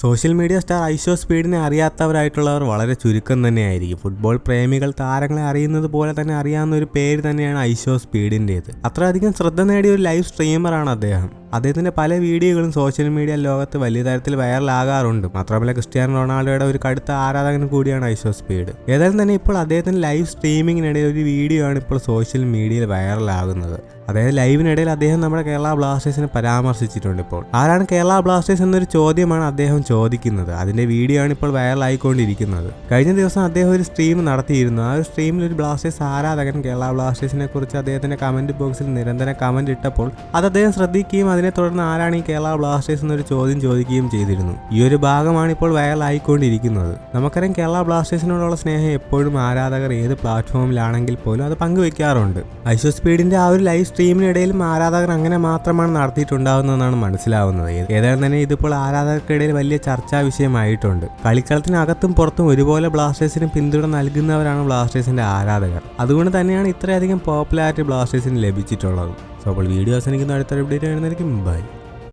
Social media star ഐഷോ സ്പീഡിനെ അറിയാത്തവരായിട്ടുള്ളവർ വളരെ ചുരുക്കം തന്നെയായിരിക്കും. ഫുട്ബോൾ പ്രേമികൾ താരങ്ങളെ അറിയുന്നത് പോലെ തന്നെ അറിയാവുന്ന ഒരു പേര് തന്നെയാണ് ഐഷോ സ്പീഡിന്റേത്. അത്രയധികം ശ്രദ്ധ നേടിയ ഒരു ലൈവ് സ്ട്രീമറാണ് അദ്ദേഹം. അദ്ദേഹത്തിന്റെ പല വീഡിയോകളും സോഷ്യൽ മീഡിയ ലോകത്ത് വലിയ തരത്തിൽ വൈറലാകാറുണ്ട്. മാത്രമല്ല ക്രിസ്ത്യാനോ റൊണാൾഡോയുടെ ഒരു കടുത്ത ആരാധകൻ കൂടിയാണ് ഐഷോ സ്പീഡ്. ഏതായാലും തന്നെ ഇപ്പോൾ അദ്ദേഹത്തിന്റെ ലൈവ് സ്ട്രീമിങ്ങിനിടയിൽ ഒരു വീഡിയോ ആണ് ഇപ്പോൾ സോഷ്യൽ മീഡിയയിൽ വൈറലാകുന്നത്. അതായത് ലൈവിനിടയിൽ അദ്ദേഹം നമ്മുടെ കേരള ബ്ലാസ്റ്റേഴ്സിനെ പരാമർശിച്ചിട്ടുണ്ട് ഇപ്പോൾ. ആരാണ് കേരള ബ്ലാസ്റ്റേഴ്സ് എന്നൊരു ചോദ്യമാണ് അദ്ദേഹം ചോദിക്കുന്നത്. അതിന്റെ വീഡിയോ ആണ് ഇപ്പോൾ വൈറലായിക്കൊണ്ടിരിക്കുന്നത്. കഴിഞ്ഞ ദിവസം അദ്ദേഹം ഒരു സ്ട്രീം നടത്തിയിരുന്നു. ആ ഒരു സ്ട്രീമിൽ ഒരു ബ്ലാസ്റ്റേഴ്സ് ആരാധകൻ കേരള ബ്ലാസ്റ്റേഴ്സിനെ കുറിച്ച് അദ്ദേഹത്തിന്റെ കമന്റ് ബോക്സിൽ നിരന്തരം കമന്റ് ഇട്ടപ്പോൾ അത് അദ്ദേഹം ശ്രദ്ധിക്കുകയും തുടർന്ന് ആരാണ് ഈ കേരള ബ്ലാസ്റ്റേഴ്സ് എന്നൊരു ചോദ്യം ചോദിക്കുകയും ചെയ്തിരുന്നു. ഈ ഒരു ഭാഗമാണ് ഇപ്പോൾ വൈറലായിക്കൊണ്ടിരിക്കുന്നത്. നമുക്കറിയാം കേരള ബ്ലാസ്റ്റേഴ്സിനോടുള്ള സ്നേഹം എപ്പോഴും ആരാധകർ ഏത് പ്ലാറ്റ്ഫോമിലാണെങ്കിൽ പോലും അത് പങ്കുവെക്കാറുണ്ട്. ഐശോ സ്പീഡിന്റെ ആ ഒരു ലൈവ് സ്ട്രീമിനിടയിലും ആരാധകർ അങ്ങനെ മാത്രമാണ് നടത്തിയിട്ടുണ്ടാവുന്നതെന്നാണ് മനസ്സിലാവുന്നത്. ഏതായാലും തന്നെ ഇതിപ്പോൾ ആരാധകർക്കിടയിൽ വലിയ ചർച്ചാ വിഷയമായിട്ടുണ്ട്. കളിക്കളത്തിനകത്തും പുറത്തും ഒരുപോലെ ബ്ലാസ്റ്റേഴ്സിന് പിന്തുണ നൽകുന്നവരാണ് ബ്ലാസ്റ്റേഴ്സിന്റെ ആരാധകർ. അതുകൊണ്ട് തന്നെയാണ് ഇത്രയധികം പോപ്പുലാരിറ്റി ബ്ലാസ്റ്റേഴ്സിന് ലഭിച്ചിട്ടുള്ളത്. അപ്പോൾ വീഡിയോ അവസാനിക്കുന്ന അടുത്ത അപ്ഡേറ്റ് ആയിരുന്നായിരിക്കും ബൈ